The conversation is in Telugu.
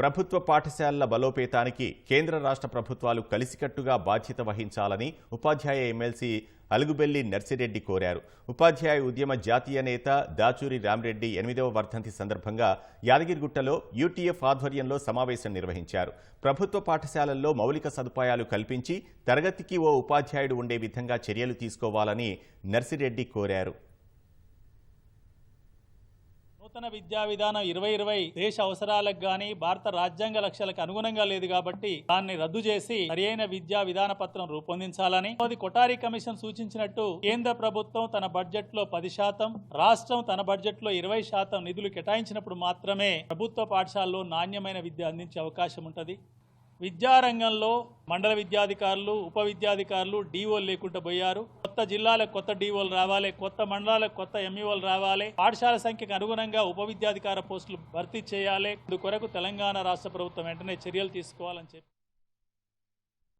ప్రభుత్వ పాఠశాలల బలోపేతానికి కేంద్ర రాష్ట్ర ప్రభుత్వాలు కలిసికట్టుగా బాధ్యత వహించాలని ఉపాధ్యాయ ఎమ్మెల్సీ అలుగుబెల్లి నర్సిరెడ్డి కోరారు. ఉపాధ్యాయ ఉద్యమ జాతీయ నేత దాచూరి రామరెడ్డి ఎనిమిదవ వర్ధంతి సందర్భంగా యాదగిరిగుట్టలో యూటీఎఫ్ ఆధ్వర్యంలో సమావేశం నిర్వహించారు. ప్రభుత్వ పాఠశాలల్లో మౌలిక సదుపాయాలు కల్పించి తరగతికి ఓ ఉపాధ్యాయుడు ఉండే విధంగా చర్యలు తీసుకోవాలని నర్సిరెడ్డి కోరారు. నూతన విద్యా విధానం ఇరవై ఇరవై దేశ అవసరాలకు గాని భారత రాజ్యాంగ లక్ష్యాలకు అనుగుణంగా లేదు కాబట్టి దాన్ని రద్దు చేసి సరియైన విద్యా విధాన పత్రం రూపొందించాలని అది కొటారి కమిషన్ సూచించినట్టు కేంద్ర ప్రభుత్వం తన బడ్జెట్లో పది శాతం రాష్ట్రం తన బడ్జెట్లో ఇరవై శాతం నిధులు కేటాయించినప్పుడు మాత్రమే ప్రభుత్వ పాఠశాలలో నాణ్యమైన విద్య అందించే అవకాశం ఉంటుంది. విద్యారంగంలో మండల విద్యాధికారులు ఉప విద్యాధికారులు డీఓ లేకుండా పోయారు. కొత్త జిల్లాలకు కొత్త డీఓలు రావాలి కొత్త మండలాలకు కొత్త ఎంఈఓలు రావాలి. పాఠశాల సంఖ్యకు అనుగుణంగా ఉప విద్యాధికార పోస్టులు భర్తీ చేయాలి. ఇందుకొరకు తెలంగాణ రాష్ట్ర ప్రభుత్వం వెంటనే చర్యలు తీసుకోవాలని చెప్పి